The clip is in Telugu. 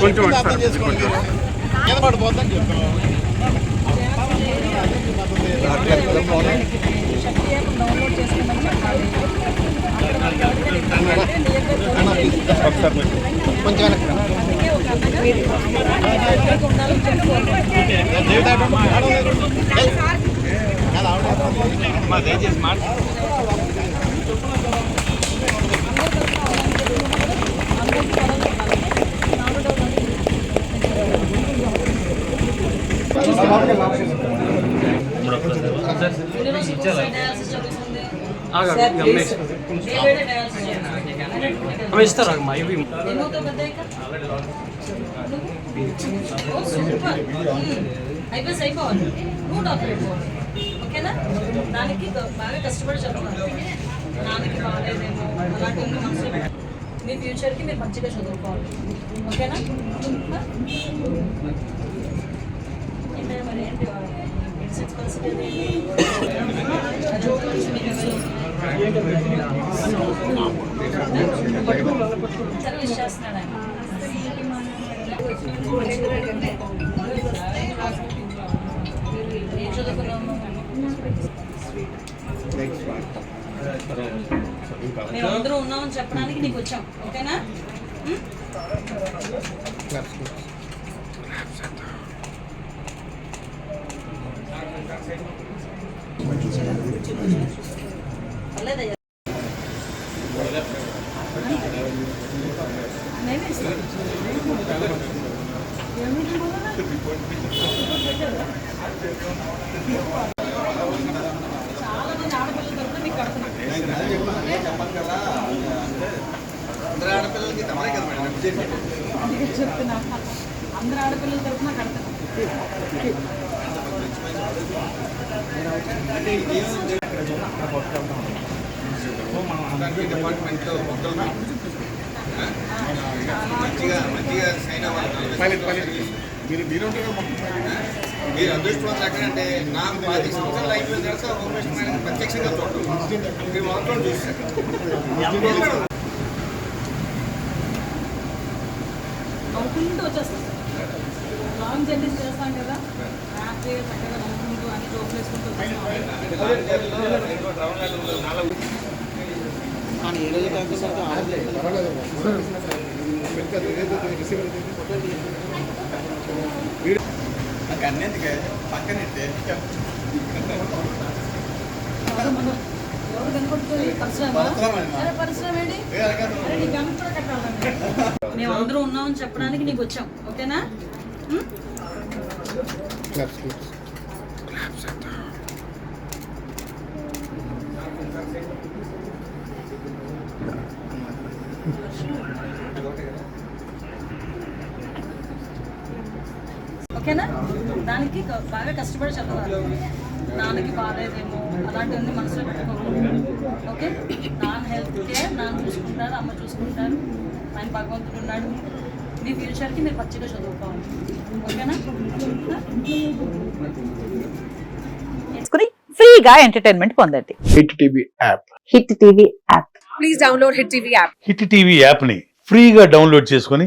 కొంచెం అర్థం చేసుకోండి కింద కొంచెం వెనక్కి రా. జీవితాటం ఆడలేదు. ఏయ్. కాదు, ఆవిడ. అవి ఇస్తారా అమ్మా ఇవి అయిపోయి అయిపోవాలి నువ్వు డాక్టర్ అయిపోవాలి ఓకేనా దానికి గ- బాగా కష్టపడి చదవాలి నాన్నకి బాగాలేదేమో అలాంటి ఉంది మనసులో పెట్ట- మీ ఫ్యూచర్కి మీరు మంచిగా చదువుకోవాలి ఓకేనా ఏంటంటే మరి ఏంటి ఇన్సెన్స్ పరిస్థితి మేమందరూ ఉన్నామని చెప్పడానికి నీకు వచ్చాం. ఓకేనా? చెప్తున్నా అందరు ఆడపిల్లల తరఫున కడుతున్నాం అంటే డిపార్ట్మెంట్లో మంచిగా మంచిగా సైన్ అవ్వాలి మీరు మీరు మీరు అదృష్టవంతులు ఎక్కడంటే నాకు పాతి సంవత్సరాలు అయిపోయిన తర్వాత హోమ్ మినిస్టర్ ప్రత్యక్షంగా చూడటం మీరు మొత్తం చూస్తారు నవ్వుకుంటూ లాంగ్ జర్నీస్ చేస్తాం కదా. హ్యాపీగా చక్కగా నవ్వుకుంటూ అన్ని జోకులు వేసుకుంటూ వచ్చేస్తాం. నాకు అన్నింటికే పక్కనెట్టే కట్టాలండి. మేము అందరూ ఉన్నామని చెప్పడానికి నీకు వచ్చాం. ఓకేనా? ఓకేనా? దానికి బాగా కష్టపడి చదవాలి. నాన్నకి బాగాలేదేమో అలాంటివన్నీ మనసులో పెట్టుకోకూడదు ఓకే? నాన్న హెల్త్ కేర్ నాన్న చూసుకుంటారు అమ్మ చూసుకుంటారు ఆయన భగవంతుడు ఉన్నాడు. మీ ఫ్యూచర్కి మీరు పచ్చిగా చదువుకోవాలి. ఓకేనా? ఫ్రీగా ఎంటర్టైన్మెంట్ పొందండి. Hit TV app. Hit TV app. Please download Hit TV app. Hit TV యాప్ని ఫ్రీగా డౌన్లోడ్ చేసుకొని